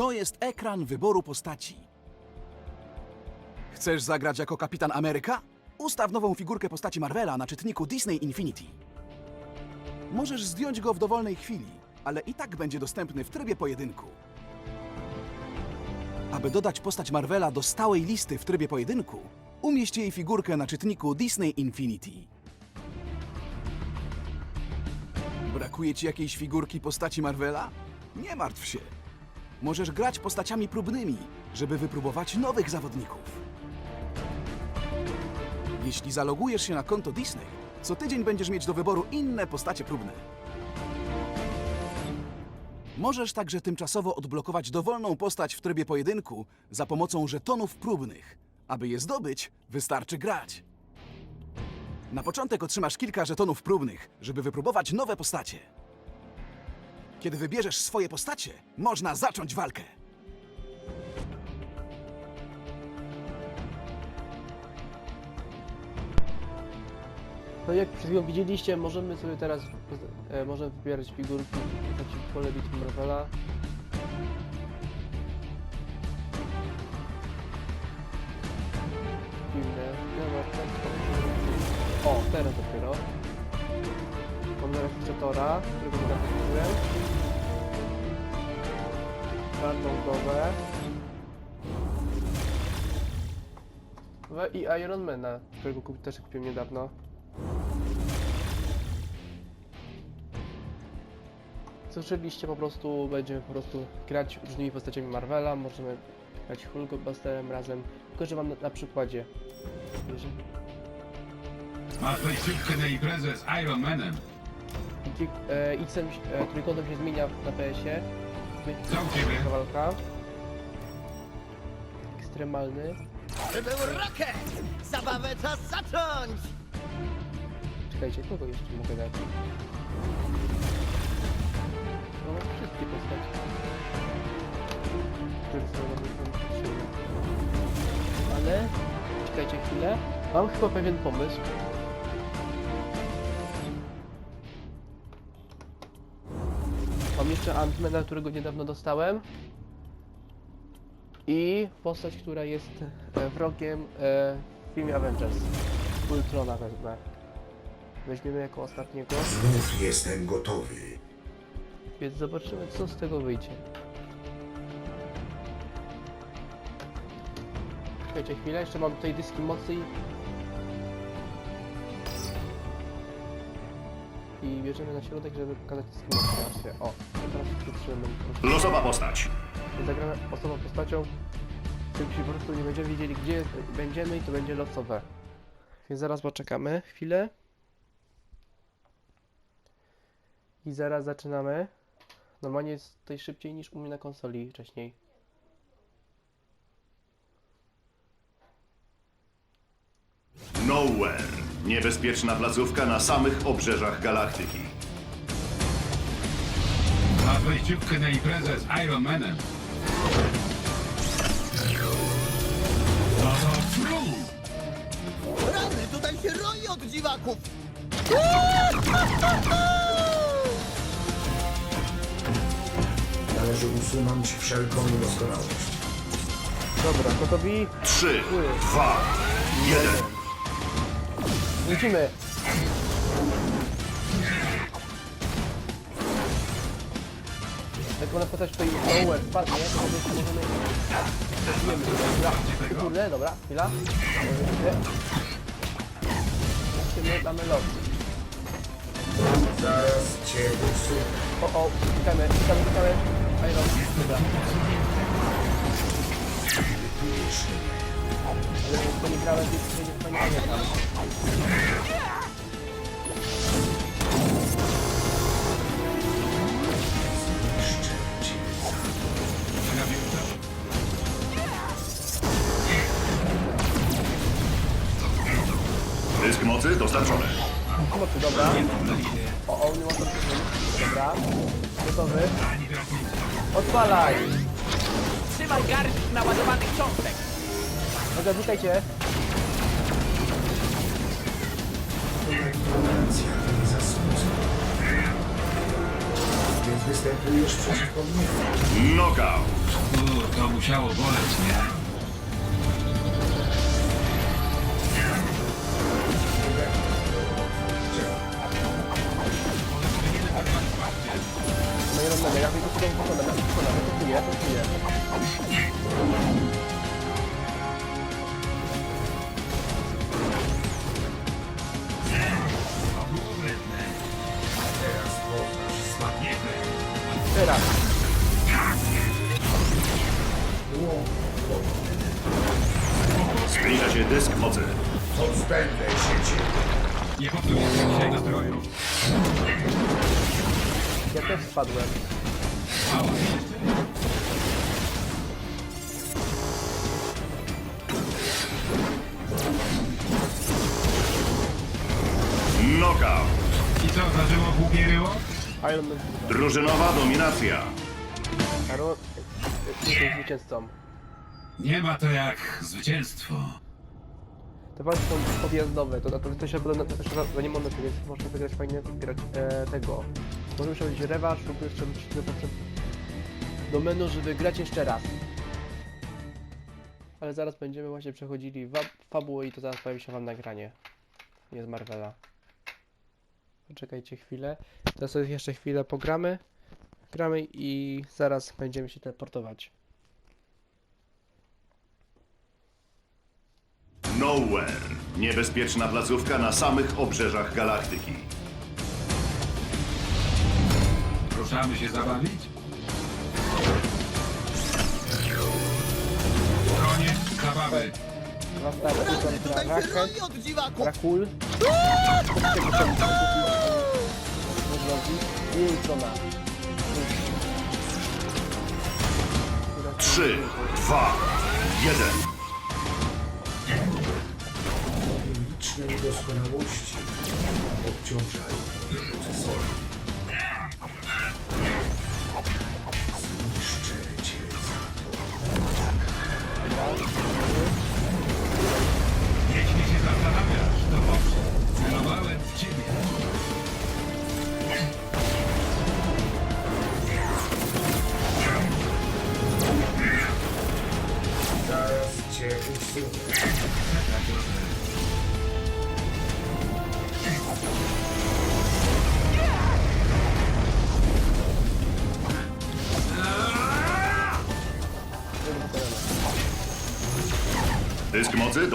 To jest ekran wyboru postaci. Chcesz zagrać jako Kapitan Ameryka? Ustaw nową figurkę postaci Marvela na czytniku Disney Infinity. Możesz zdjąć go w dowolnej chwili, ale i tak będzie dostępny w trybie pojedynku. Aby dodać postać Marvela do stałej listy w trybie pojedynku, umieść jej figurkę na czytniku Disney Infinity. Brakuje ci jakiejś figurki postaci Marvela? Nie martw się. Możesz grać postaciami próbnymi, żeby wypróbować nowych zawodników. Jeśli zalogujesz się na konto Disney, co tydzień będziesz mieć do wyboru inne postacie próbne. Możesz także tymczasowo odblokować dowolną postać w trybie pojedynku za pomocą żetonów próbnych. Aby je zdobyć, wystarczy grać. Na początek otrzymasz kilka żetonów próbnych, żeby wypróbować nowe postacie. Kiedy wybierzesz swoje postacie, można zacząć walkę. No jak przed chwilą widzieliście, możemy sobie teraz e, możemy wybierać figurki w pole bitwy Marvela. Mam teraz jeszcze Tora, którego zakupiłem. Czarną głowę. We i Ironmana, którego kup, też kupiłem niedawno. Słyszeliście po prostu, będziemy po prostu grać różnymi postaciami Marvela, możemy grać Hulkbusterem razem, tylko że wam na, na przykładzie. Masz leciutkę na imprezę z Iron Manem. E, X-em, e, trójkątem się zmienia na PS-ie. Ciebie? Kawalka. Ekstremalny. To był Rocket! Zabawę czas zacząć! Czekajcie, kogo jeszcze mogę dać? No, wszystkie postaci. Które są na. Ale... Czekajcie chwilę. Mam chyba pewien pomysł. Jeszcze Antmana, którego niedawno dostałem. I postać, która jest e, wrogiem e, w filmie Avengers. Ultrona wezmę. Weźmiemy jako ostatniego, Znów jestem gotowy. więc zobaczymy co z tego wyjdzie. Czekajcie chwilę, jeszcze mam tutaj dyski mocy i... Bierzemy na środek, żeby pokazać mocy. O, teraz przytrzymamy. Losowa postać. Zagramy osobą postacią, żebyśmy po prostu nie będziemy wiedzieli gdzie będziemy i to będzie losowe. Więc zaraz poczekamy chwilę. I zaraz zaczynamy. Normalnie jest tutaj szybciej niż u mnie na konsoli wcześniej. Nowhere. Niebezpieczna placówka na samych obrzeżach galaktyki. Masz leciutkę na imprezę z Iron Manem. No to fru! Rany, tutaj się roi od dziwaków! Należy usunąć wszelką niedoskonałość. Dobra, gotowi? Trzy, dwa, jeden. Lecimy! Jak ona postać tutaj nowhere spadnie, to po prostu możemy... Zabijemy tutaj, dobra. Kurde, dobra, chwila. Lecimy, damy lot. Zaraz cię. O, o, witamy, witamy, witamy. Iron, dobra. Ale to nie grałem, będzie fajnie pamiętam. Witajcie. Ignorancja nie. Więc występujesz przeciwko mnie. Knockout. musiało boleć, nie? Dysk mocy. Pozbędę się ciebie. Nie popsuję dzisiaj nastroju. Ja też spadłem. Knockout. I co, zażyło głupie ryło? Iron Man Drużynowa dominacja. Aaron jest zwycięzcą. Nie ma to jak zwycięstwo. Te walki są objazdowe, to, to, to się to się za nie mamy więc można wygrać fajnie grać e, tego. Możemy robić rewanż lub jeszcze do, do menu, żeby grać jeszcze raz. Ale zaraz będziemy właśnie przechodzili wa- fabułę i to zaraz pojawi się wam nagranie. Nie z Marvela. Poczekajcie chwilę. Teraz sobie jeszcze chwilę pogramy. Gramy i zaraz będziemy się teleportować. Nowhere. Niebezpieczna placówka na samych obrzeżach galaktyki. Ruszamy się zabawić? Koniec zabawy. Raket. od! Rakul. Trzy, dwa, jeden. Liczne niedoskonałości obciążają mocy.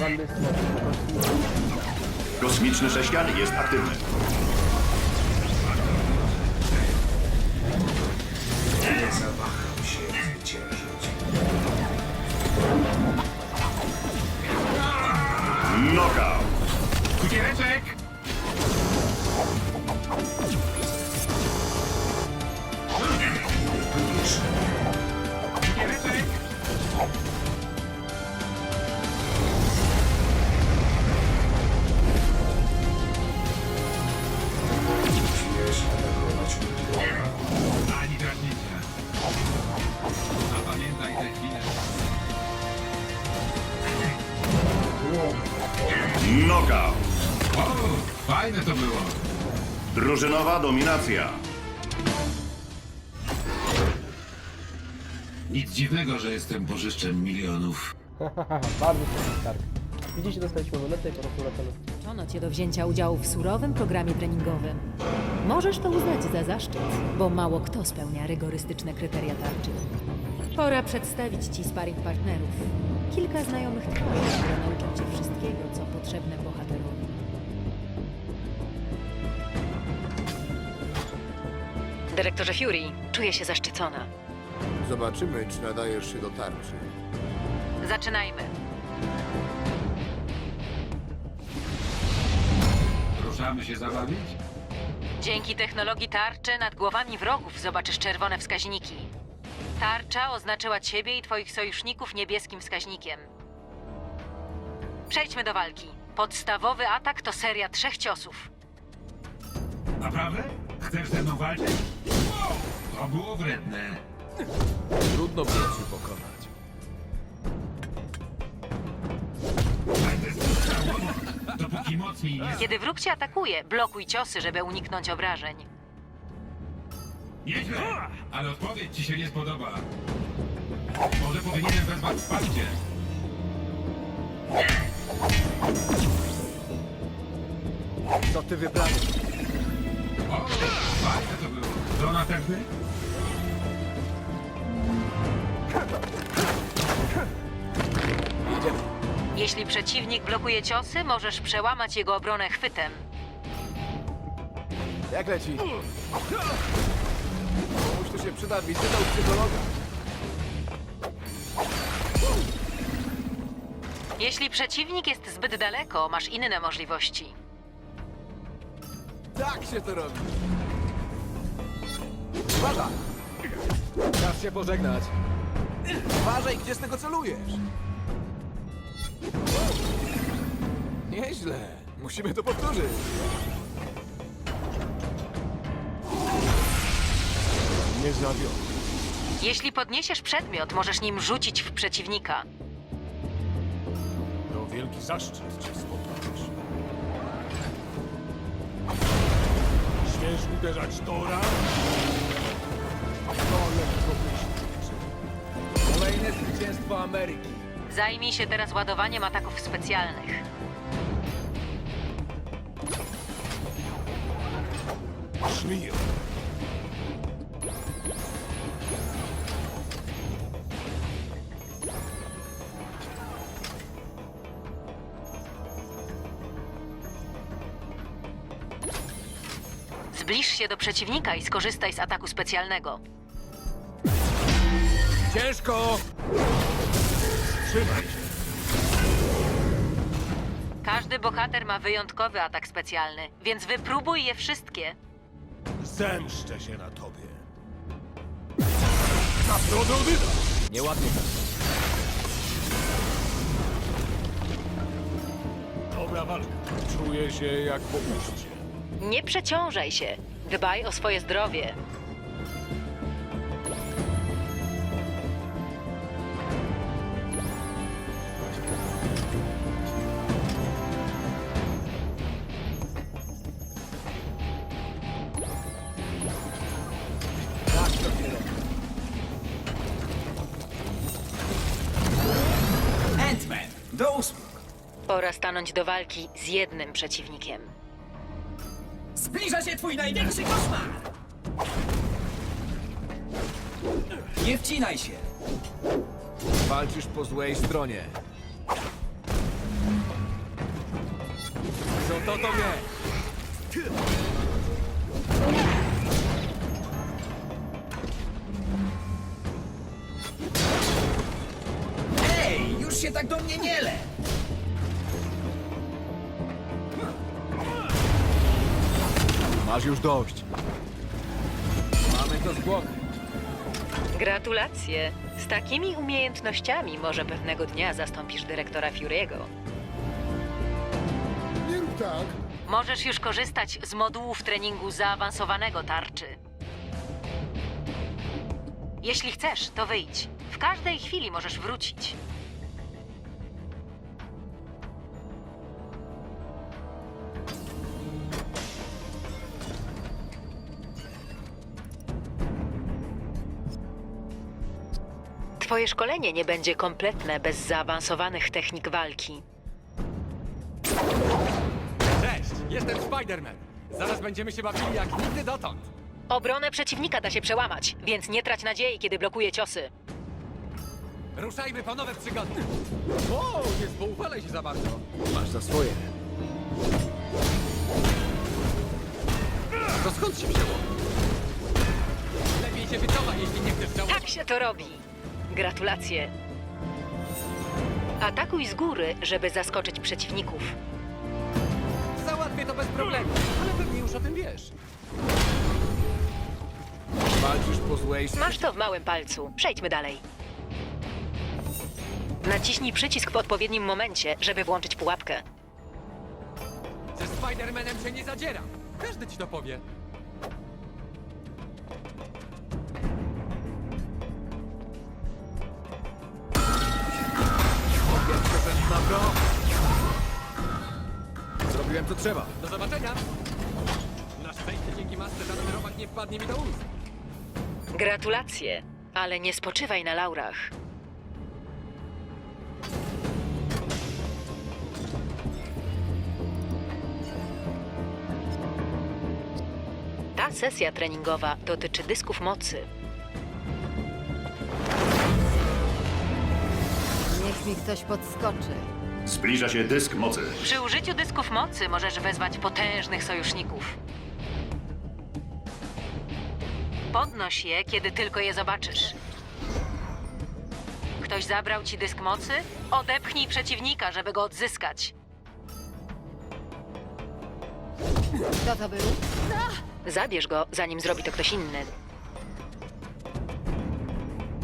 Wam Kosmiczny sześcian jest aktywny. Knockout. O, fajne to było. Drużynowa dominacja. Nic dziwnego, że jestem bożyszczem milionów. Bardzo fajny start. Widzicie, dostaliśmy monetę i po prostu wracamy. Życzono cię do wzięcia udziału w surowym programie treningowym. Możesz to uznać za zaszczyt, bo mało kto spełnia rygorystyczne kryteria tarczy. Pora przedstawić ci sparring partnerów. Kilka znajomych twarzy, które nauczą cię wszystkiego, potrzebne bohaterowi. Dyrektorze Fury, czuję się zaszczycona. Zobaczymy, czy nadajesz się do tarczy. Zaczynajmy. Ruszamy się zabawić? Dzięki technologii tarczy nad głowami wrogów zobaczysz czerwone wskaźniki. Tarcza oznaczyła ciebie i twoich sojuszników niebieskim wskaźnikiem. Przejdźmy do walki. Podstawowy atak to seria trzech ciosów. Naprawdę? Chcesz ze mną walczyć? Wow, to było wredne. Trudno było cię pokonać. Będę strzał. To Póki mocniej nie... Kiedy wróg cię atakuje, blokuj ciosy, żeby uniknąć obrażeń. Nieźle, ale odpowiedź ci się nie spodoba. Może powinienem wezwać wsparcie. Co ty wyprawiasz? O, fajne to było. To następny? Jedziemy. Jeśli przeciwnik blokuje ciosy, możesz przełamać jego obronę chwytem. Jak leci? Komuś tu się przyda wizyta u psychologa. Jeśli przeciwnik jest zbyt daleko, masz inne możliwości. Tak się to robi. Uważaj! Czas się pożegnać. Uważaj, gdzie z tego celujesz. Nieźle. Musimy to powtórzyć. Nie zawiódł. Jeśli podniesiesz przedmiot, możesz nim rzucić w przeciwnika. To wielki zaszczyt cię spotkać. Śmiesz uderzać Tora? Kolejne zwycięstwo Ameryki. Zajmij się teraz ładowaniem ataków specjalnych. Szmiję. Zbliż się do przeciwnika i skorzystaj z ataku specjalnego. Ciężko! Trzymaj się. Każdy bohater ma wyjątkowy atak specjalny, więc wypróbuj je wszystkie. Zemszczę się na tobie. Afrododyda! Nieładnie. Dobra walka. Czuję się jak po. Nie przeciążaj się. Dbaj o swoje zdrowie. Pora stanąć do walki z jednym przeciwnikiem. Zbliża się twój największy koszmar! Nie wcinaj się! Walczysz po złej stronie. Co to to wie? Ej, już się tak do mnie nie le! Masz już dość. Mamy to z głowy. Gratulacje! Z takimi umiejętnościami może pewnego dnia zastąpisz dyrektora Fury'ego. Nie rób tak. Możesz już korzystać z modułów treningu zaawansowanego tarczy. Jeśli chcesz, to wyjdź. W każdej chwili możesz wrócić. Twoje szkolenie nie będzie kompletne bez zaawansowanych technik walki. Cześć, jestem Spider-Man. Zaraz będziemy się bawili jak nigdy dotąd. Obronę przeciwnika da się przełamać, więc nie trać nadziei, kiedy blokuje ciosy. Ruszajmy po nowe przygody. O, nie zboufalaj się za bardzo. Masz za swoje. To skąd się wzięło? Lepiej się wycofaj, jeśli nie chcesz żałować. Tak się to robi. Gratulacje. Atakuj z góry, żeby zaskoczyć przeciwników. Załatwię to bez problemu, ale pewnie już o tym wiesz. Walczysz po złej. Masz to w małym palcu. Przejdźmy dalej. Naciśnij przycisk w odpowiednim momencie, żeby włączyć pułapkę. Ze Spider-Manem się nie zadzieram. Każdy ci to powie. Trzeba. Do zobaczenia. Na szczęście dzięki masce żaden robak nie wpadnie mi do ust. Gratulacje, ale nie spoczywaj na laurach. Ta sesja treningowa dotyczy dysków mocy. Niech mi ktoś podskoczy. Zbliża się dysk mocy. Przy użyciu dysków mocy możesz wezwać potężnych sojuszników. Podnoś je, kiedy tylko je zobaczysz. Ktoś zabrał ci dysk mocy? Odepchnij przeciwnika, żeby go odzyskać. Kto to był? Zabierz go, zanim zrobi to ktoś inny.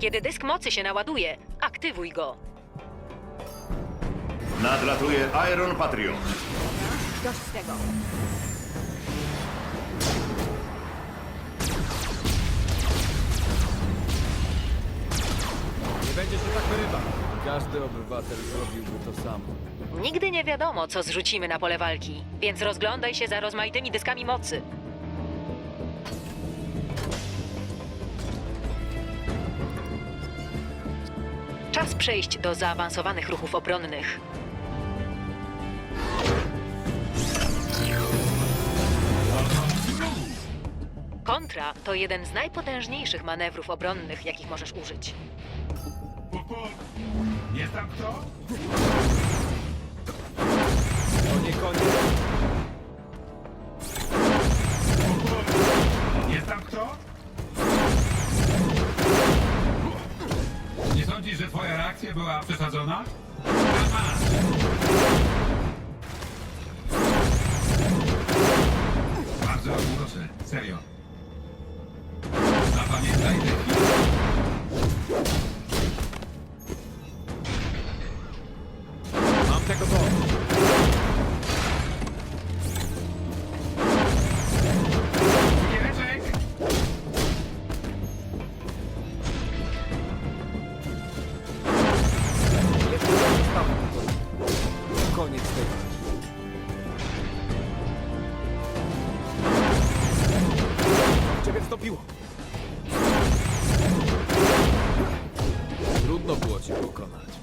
Kiedy dysk mocy się naładuje, aktywuj go. Nadlatuje Iron Patriot. Dość tego. Nie będzie się tak wyrywał. Każdy obywatel zrobiłby to samo. Nigdy nie wiadomo, co zrzucimy na pole walki, więc rozglądaj się za rozmaitymi dyskami mocy. Czas przejść do zaawansowanych ruchów obronnych. Kontra to jeden z najpotężniejszych manewrów obronnych, jakich możesz użyć. Jest tam kto? To nie koniec. Jest tam kto? Nie sądzisz, że twoja reakcja była przesadzona? Bardzo proszę, serio. Było cię pokonać.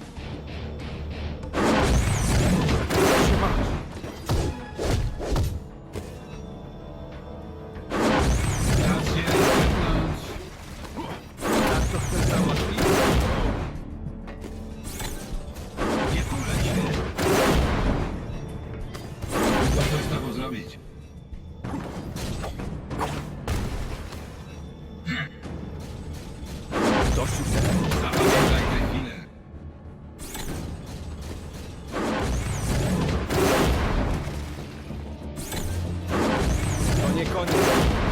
Nie koniec.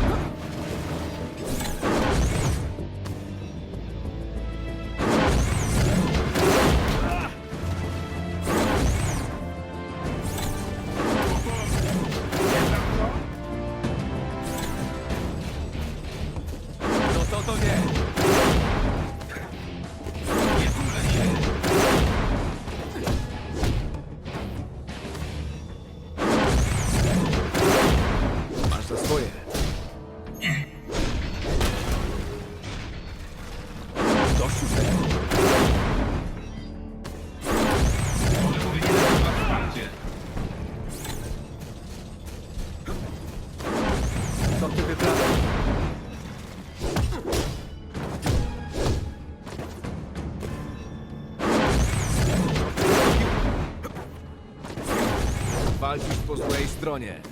少年。